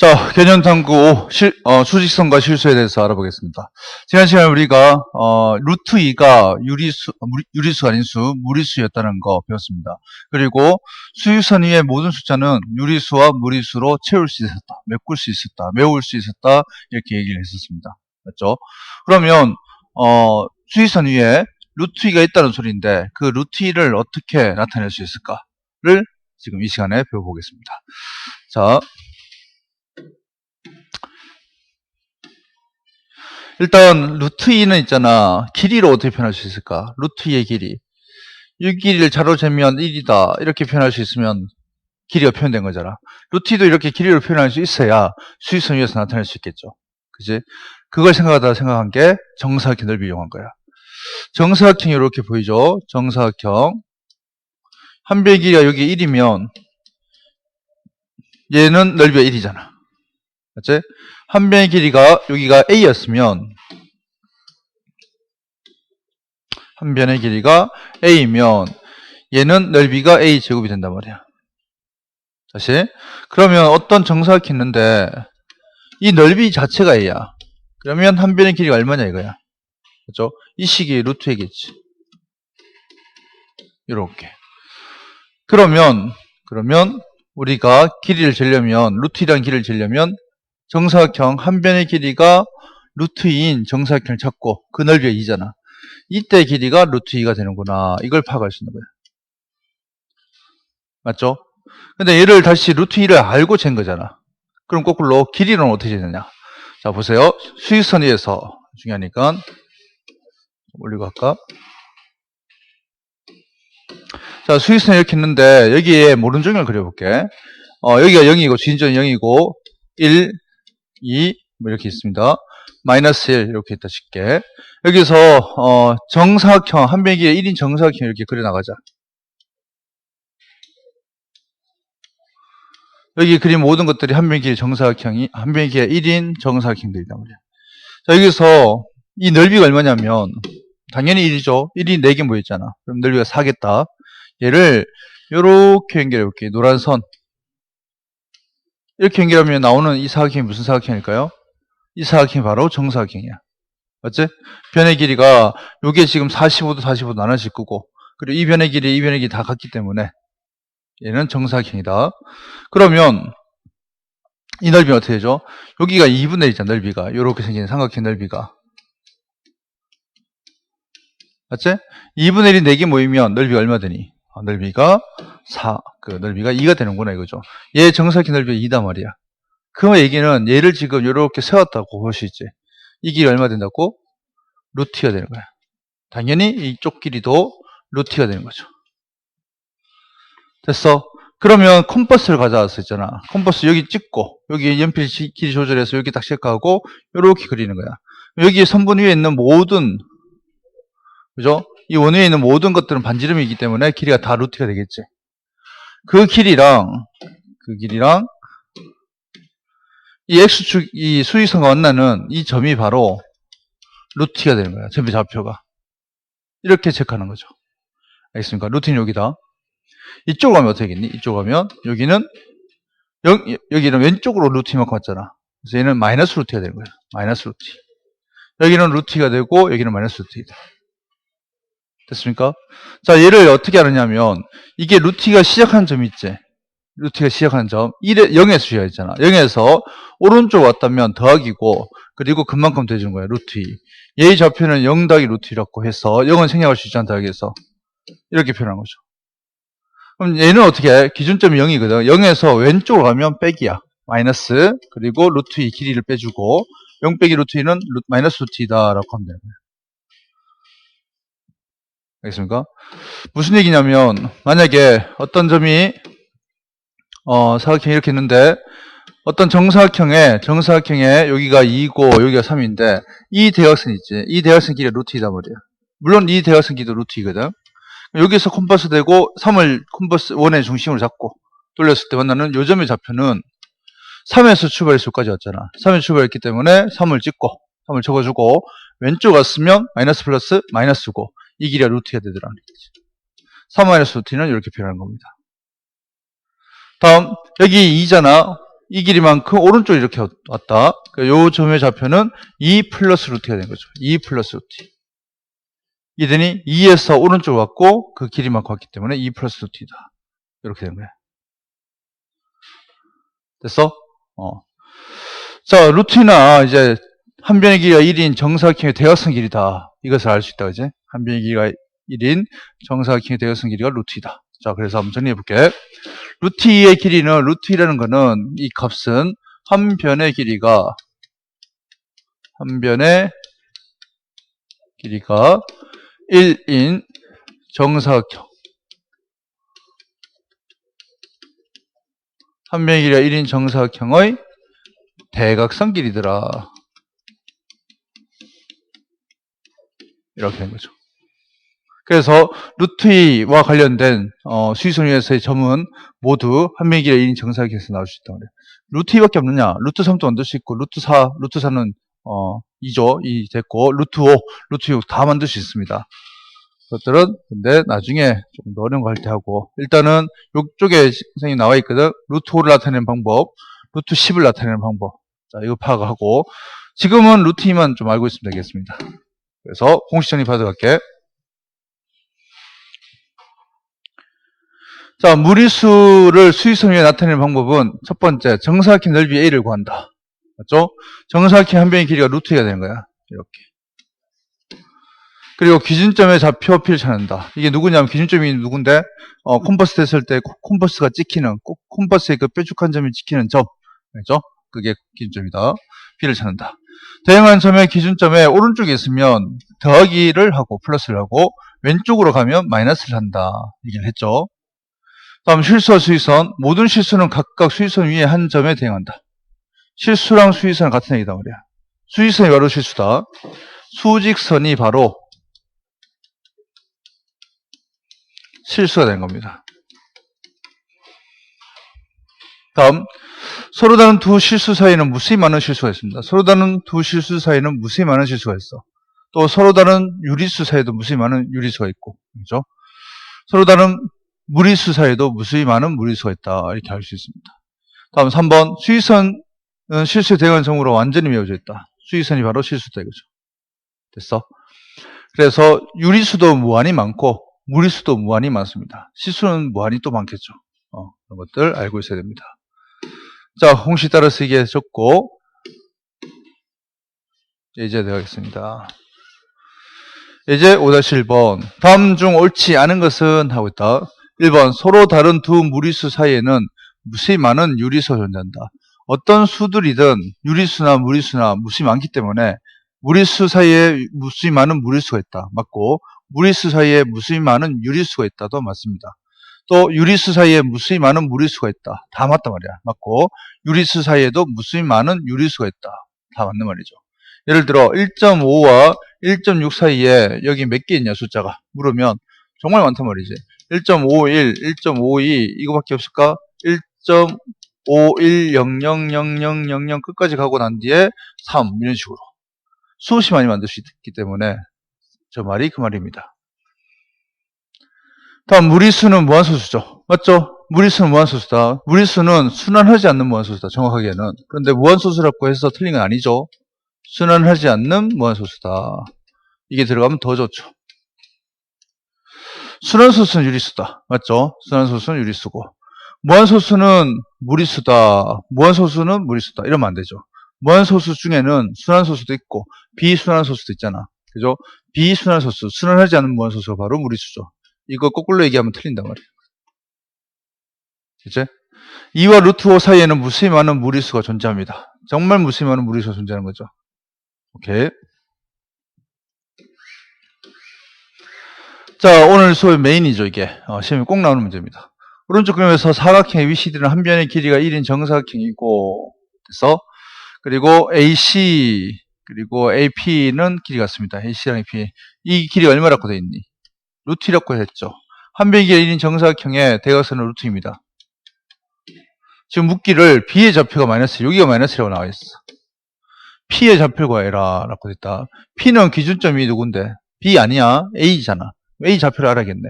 자, 개념탐구 5, 실, 어, 수직선과 실수에 대해서 알아보겠습니다. 지난 시간에 우리가, 어, 루트 2가 유리수, 유리수 아닌 수, 무리수였다는 거 배웠습니다. 그리고 수직선 위의 모든 숫자는 유리수와 무리수로 채울 수 있었다, 메꿀 수 있었다, 메울 수 있었다, 이렇게 얘기를 했었습니다. 맞죠? 그러면, 어, 수직선 위에 루트 2가 있다는 소리인데, 그 루트 2를 어떻게 나타낼 수 있을까를 지금 이 시간에 배워보겠습니다. 자, 일단 루트 2는 있잖아. 길이를 어떻게 표현할 수 있을까? 루트 2의 길이. 이 길이를 자로 재면 1이다. 이렇게 표현할 수 있으면 길이가 표현된 거잖아. 루트 2도 이렇게 길이를 표현할 수 있어야 수직선 위에서 나타낼 수 있겠죠. 그지? 그걸 생각하다 생각한 게 정사각형 넓이 이용한 거야. 정사각형이 이렇게 보이죠? 정사각형. 한 배의 길이가 여기 1이면 얘는 넓이가 1이잖아. 맞지? 한 변의 길이가 여기가 a였으면 한 변의 길이가 a면 얘는 넓이가 a 제곱이 된단 말이야. 다시 그러면 어떤 정사각이 있는데 이 넓이 자체가 a야. 그러면 한 변의 길이가 얼마냐 이거야. 그렇죠? 이 식이 루트이겠지. 이렇게. 그러면 그러면 우리가 길이를 재려면 루트이라는 길이를 재려면 정사각형 한 변의 길이가 루트 2인 정사각형을 찾고 그 넓이가 2잖아. 이때 길이가 루트 2가 되는구나. 이걸 파악할 수 있는 거야. 맞죠? 근데 얘를 다시 루트 2를 알고 잰 거잖아. 그럼 거꾸로 길이는 어떻게 되느냐? 자, 보세요. 수직선 위에서 중요하니까 올리고 할까? 자, 수직선 이렇게 있는데 여기에 모른종을 그려볼게. 어, 여기가 0이고 진전 0이고 1, 2, 뭐 이렇게 있습니다. 마이너스 1 이렇게 있다 칠게. 여기서 어, 정사각형 한 배기에 1인 정사각형 이렇게 그려나가자. 여기 그린 모든 것들이 한 배기의 정사각형이 한 배기에 1인 정사각형들이란 말이야. 자 여기서 이 넓이가 얼마냐면 당연히 1이죠. 1이 4개 모였잖아. 그럼 넓이가 4겠다. 얘를 이렇게 연결해 볼게요. 노란 선. 이렇게 연결하면 나오는 이 사각형이 무슨 사각형일까요? 이 사각형이 바로 정사각형이야. 맞지? 변의 길이가 요게 지금 45도 45도 나눠질 거고 그리고 이 변의 길이 이 변의 길이 다 같기 때문에 얘는 정사각형이다. 그러면 이 넓이는 어떻게 되죠? 여기가 2분의 1이잖아 넓이가 이렇게 생긴 삼각형 넓이가 맞지? 2분의 1이 4개 모이면 넓이가 얼마 되니? 아, 넓이가 4, 그 넓이가 2가 되는구나 이거죠. 얘 정사각형 넓이가 2단 말이야. 그 얘기는 얘를 지금 이렇게 세웠다고 볼수 있지. 이 길이 얼마 된다고? 루트가 되는 거야. 당연히 이쪽 길이도 루트가 되는 거죠. 됐어. 그러면 컴퍼스를 가져왔어 있잖아. 컴퍼스 여기 찍고 여기 연필 지- 길이 조절해서 여기 딱 체크하고 이렇게 그리는 거야. 여기 선분 위에 있는 모든 그죠? 이 원위에 있는 모든 것들은 반지름이기 때문에 길이가 다 루트가 되겠지. 그 길이랑 그 길이랑 이 x축 이 수직선과 만나는 이 점이 바로 루트가 되는 거야. 전부 좌표가. 이렇게 체크하는 거죠. 알겠습니까? 루트는 여기다. 이쪽으로 가면 어떻게 되겠니? 이쪽으로 가면 여기는 여, 여기는 왼쪽으로 루트 이만큼 왔잖아. 그래서 얘는 마이너스 루트가 되는 거야. 마이너스 루트. 여기는 루트가 되고 여기는 마이너스 루트이다. 됐습니까? 자, 얘를 어떻게 하느냐면 이게 루트가 시작하는 점이 있지. 루트가 시작하는 점 1에 0에서 시작했잖아. 0에서 오른쪽 왔다면 더하기고 그리고 그만큼 돼주는 거야. 루트 2. 얘의 좌표는 0 더하기 루트 2라고 해서 0은 생략할 수 있잖아. 더하기해서 이렇게 표현한 거죠. 그럼 얘는 어떻게 해? 기준점이 0이거든. 0에서 왼쪽으로 가면 빼기야. 마이너스 그리고 루트 2 길이를 빼주고 0 빼기 루트 2는 루- 마이너스 루트 2다라고 하면 되는 거예요. 알겠습니까? 무슨 얘기냐면 만약에 어떤 점이 어, 사각형이 이렇게 있는데 어떤 정사각형에 정사각형에 여기가 2고 여기가 3인데 이 대각선 있지. 이 대각선 길이가 루트 2단 말이야. 물론 이 대각선 길이도 루트 2거든. 여기서 컴퍼스 대고 3을 컴퍼스 원의 중심으로 잡고 돌렸을 때 만나는 요점의 좌표는 3에서 출발해서 여기까지 왔잖아. 3에서 출발했기 때문에 3을 찍고 3을 적어주고 왼쪽 왔으면 마이너스 플러스 마이너스고 이 길이가 루트가 되더라는 얘기지. 3 마이너스 루트는 이렇게 표현하는 겁니다. 다음 여기 2잖아. 이 길이만큼 오른쪽 이렇게 왔다. 그러니까 요 점의 좌표는 2 플러스 루트가 된 거죠. 2 플러스 루트. 이더니 2에서 오른쪽 왔고 그 길이만큼 왔기 때문에 2 플러스 루트이다. 이렇게 된 거야. 됐어? 어. 자, 루트나 이제 한 변의 길이가 1인 정사각형의 대각선 길이다. 이것을 알 수 있다. 그지? 한 변의 길이가 1인 정사각형의 대각선 길이가 루트이다. 자, 그래서 한번 정리해 볼게. 루트 2의 길이는 루트 2라는 거는 이 값은 한 변의 길이가 한 변의 길이가 1인 정사각형 한 변의 길이가 1인 정사각형의 대각선 길이더라. 이렇게 된 거죠. 그래서 루트 2와 관련된 어, 수위선위에서의 점은 모두 한 변의 길이가 1인 정사각형에서 나올 수 있다. 그래요. 루트 2밖에 없느냐? 루트 3도 만들 수 있고 루트 4, 루트 4는 어, 2죠. 2 됐고 루트 5, 루트 6 다 만들 수 있습니다. 그것들은 근데 나중에 조금 더 어려운 거 할 때 하고 일단은 이쪽에 선생님 나와 있거든. 루트 5를 나타내는 방법, 루트 10을 나타내는 방법. 자, 이거 파악하고 지금은 루트 2만 좀 알고 있으면 되겠습니다. 그래서 공식 정리하도록 할게. 자, 무리수를 수위선 위에 나타내는 방법은 첫 번째, 정사각형 넓이 A를 구한다. 맞죠? 정사각형 한 변의 길이가 루트 2가 되는 거야. 이렇게. 그리고 기준점의 좌표 P를 찾는다. 이게 누구냐면 기준점이 누군데? 어, 콤퍼스 됐을 때 코- 콤퍼스가 찍히는, 꼭 콤퍼스의 그 뾰족한 점이 찍히는 점. 그죠? 그게 기준점이다. P를 찾는다. 대응한 점의 기준점에 오른쪽에 있으면 더하기를 하고 플러스를 하고 왼쪽으로 가면 마이너스를 한다. 얘기를 했죠. 다음 실수와 수위선. 모든 실수는 각각 수위선 위에 한 점에 대응한다. 실수랑 수위선은 같은 얘기다 말이야. 수위선이 바로 실수다. 수직선이 바로 실수가 된 겁니다. 다음 서로 다른 두 실수 사이에는 무수히 많은 실수가 있습니다. 서로 다른 두 실수 사이에는 무수히 많은 실수가 있어. 또 서로 다른 유리수 사이에도 무수히 많은 유리수가 있고, 그죠? 서로 다른 무리수 사이에도 무수히 많은 무리수가 있다. 이렇게 알 수 있습니다. 다음 3번 수위선은 실수에 대응한 점으로 완전히 메워져 있다. 수위선이 바로 실수다 이거죠. 됐어? 그래서 유리수도 무한히 많고 무리수도 무한히 많습니다. 실수는 무한히 또 많겠죠. 어, 그런 것들 알고 있어야 됩니다. 자, 홍시 따라서 이게 적고 이제 들어가겠습니다. 이제 5-1번 다음 중 옳지 않은 것은 하고 있다. 1번 서로 다른 두 무리수 사이에는 무수히 많은 유리수가 존재한다. 어떤 수들이든 유리수나 무리수나 무수히 많기 때문에 무리수 사이에 무수히 많은 무리수가 있다. 맞고 무리수 사이에 무수히 많은 유리수가 있다도 맞습니다. 또 유리수 사이에 무수히 많은 무리수가 있다. 다 맞단 말이야. 맞고 유리수 사이에도 무수히 많은 유리수가 있다. 다 맞는 말이죠. 예를 들어 1.5와 1.6 사이에 여기 몇 개 있냐 숫자가 물으면 정말 많단 말이지. 1.51, 1.52 이거밖에 없을까? 1.51000000 끝까지 가고 난 뒤에 3 이런 식으로 수없이 많이 만들 수 있기 때문에 저 말이 그 말입니다. 다음 무리수는 무한소수죠. 맞죠? 무리수는 무한소수다. 무리수는 순환하지 않는 무한소수다. 정확하게는. 그런데 무한소수라고 해서 틀린 건 아니죠. 순환하지 않는 무한소수다. 이게 들어가면 더 좋죠. 순환소수는 유리수다. 맞죠? 순환소수는 유리수고. 무한소수는 무리수다. 무한소수는 무리수다. 이러면 안 되죠. 무한소수 중에는 순환소수도 있고 비순환소수도 있잖아. 그죠? 비순환소수, 순환하지 않는 무한소수가 바로 무리수죠. 이거 거꾸로 얘기하면 틀린단 말이에요. 이제 2와 루트 5 사이에는 무수히 많은 무리수가 존재합니다. 정말 무수히 많은 무리수가 존재하는 거죠. 오케이. 자, 오늘 수업의 메인이죠, 이게. 어, 시험에 꼭 나오는 문제입니다. 오른쪽 그림에서 사각형의 위CD는 한 변의 길이가 1인 정사각형이고, 그래서, 그리고 AC, 그리고 AP는 길이 같습니다. AC랑 AP. 이 길이가 얼마라고 되어 있니? 루트라고 했죠. 한 변의 길이 1인 정사각형의 대각선은 루트입니다. 지금 묻기를 B의 좌표가 마이너스, 여기가 마이너스라고 나와 있어. P의 좌표를 구해라, 라고 됐다. P는 기준점이 누군데? B 아니야. A잖아. A 좌표를 알아야겠네.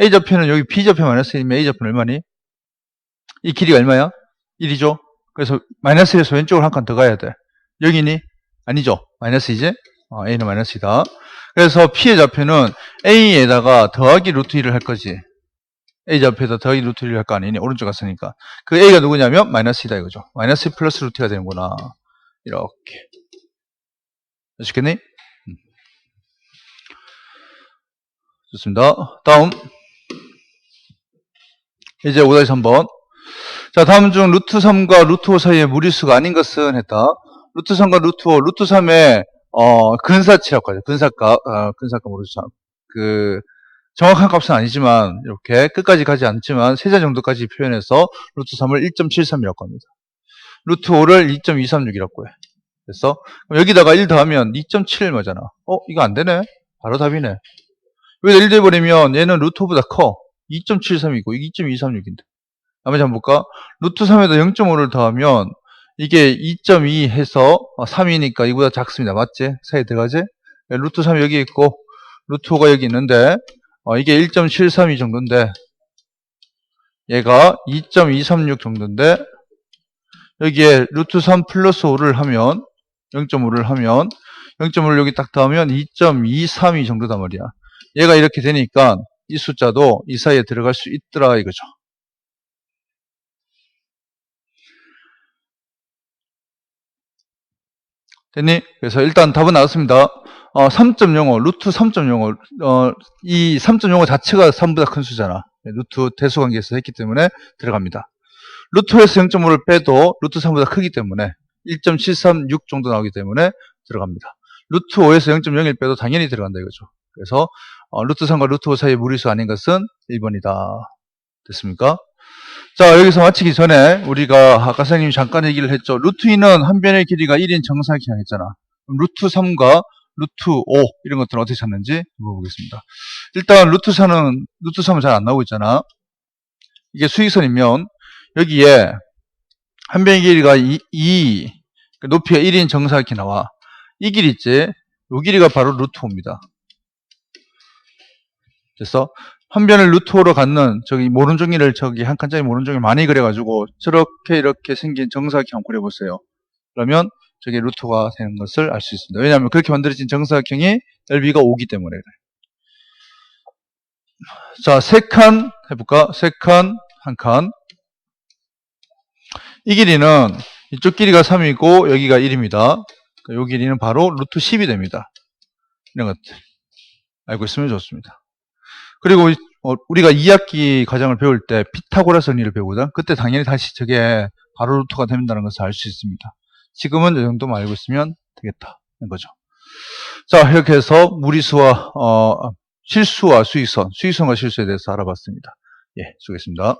A 좌표는 여기 B 좌표 마이너스 1이면 A 좌표는 얼마니? 이 길이가 얼마야? 1이죠? 그래서 마이너스에서 왼쪽으로 한 칸 더 가야 돼. 여기니? 아니죠. 마이너스이지? 어, A는 마이너스이다. 그래서 P의 좌표는 A에다가 더하기 루트 1을 할 거지. A 좌표에다 더하기 루트 1을 할 거 아니니? 오른쪽 갔으니까. 그 A가 누구냐면 마이너스이다 이거죠. 마이너스 플러스 루트가 되는구나. 이렇게. 아시겠니? 좋습니다. 다음. 이제 5-3번. 자, 다음 중 루트 3과 루트 5 사이의 무리수가 아닌 것은 했다. 루트 3과 루트 5, 루트 3의 어, 근사치라고 하죠. 근사값, 어, 근사값 모르죠. 그, 정확한 값은 아니지만, 이렇게 끝까지 가지 않지만, 세자 정도까지 표현해서 루트 3을 1.73이라고 합니다. 루트 5를 2.236이라고 해. 그래서, 여기다가 1 더하면 2.7 뭐잖아. 어, 이거 안 되네? 바로 답이네. 여기다 1 더해버리면 얘는 루트 5보다 커. 2.73이고, 이게 2.236인데. 나머지 한번 볼까? 루트 3에다 0.5를 더하면, 이게 2.2 해서 3이니까 이보다 작습니다. 맞지? 사이에 들어가지? 네, 루트 3이 여기 있고 루트 5가 여기 있는데 어, 이게 1.732 정도인데 얘가 2.236 정도인데 여기에 루트 3 플러스 5를 하면 0.5를 하면 0.5를 여기 딱 더하면 2.232 정도단 말이야. 얘가 이렇게 되니까 이 숫자도 이 사이에 들어갈 수 있더라 이거죠. 됐니? 그래서 일단 답은 나왔습니다. 어, 3.05, 루트 3.05, 어, 이 3.05 자체가 3보다 큰 수잖아. 네, 루트 대수 관계에서 했기 때문에 들어갑니다. 루트에서 0.5를 빼도 루트 3보다 크기 때문에 1.736 정도 나오기 때문에 들어갑니다. 루트 5에서 0.01 빼도 당연히 들어간다 이거죠. 그래서 어, 루트 3과 루트 5 사이의 무리수 아닌 것은 1번이다. 됐습니까? 자, 여기서 마치기 전에 우리가 아까 선생님이 잠깐 얘기를 했죠. 루트 2는 한 변의 길이가 1인 정사각형 했잖아. 루트 3과 루트 5 이런 것들은 어떻게 찾는지 보겠습니다. 일단 루트 4는 루트 3은 잘 안 나오고 있잖아. 이게 수익선이면 여기에 한 변의 길이가 2, 2 높이가 1인 정사각형이 나와. 이 길이 있지. 이 길이가 바로 루트 5입니다. 그래서 한 변을 루트호로 갖는 저기 모른종이를 저기 한 칸짜리 모른종이를 많이 그려가지고 저렇게 이렇게 생긴 정사각형 그려보세요. 그러면 저게 루트가 되는 것을 알 수 있습니다. 왜냐하면 그렇게 만들어진 정사각형이 넓이가 5기 때문에 그래. 자, 세 칸 해볼까? 세 칸, 한 칸. 이 길이는 이쪽 길이가 3이고 여기가 1입니다. 이 길이는 바로 루트 10이 됩니다. 이런 것들 알고 있으면 좋습니다. 그리고 어, 우리가 2학기 과정을 배울 때 피타고라스 정리를 배우거든. 그때 당연히 다시 저게 바로 루트가 된다는 것을 알 수 있습니다. 지금은 이 정도만 알고 있으면 되겠다는 거죠. 자, 이렇게 해서 무리수와 어, 실수와 수익선, 수익선과 실수에 대해서 알아봤습니다. 예, 수고했습니다.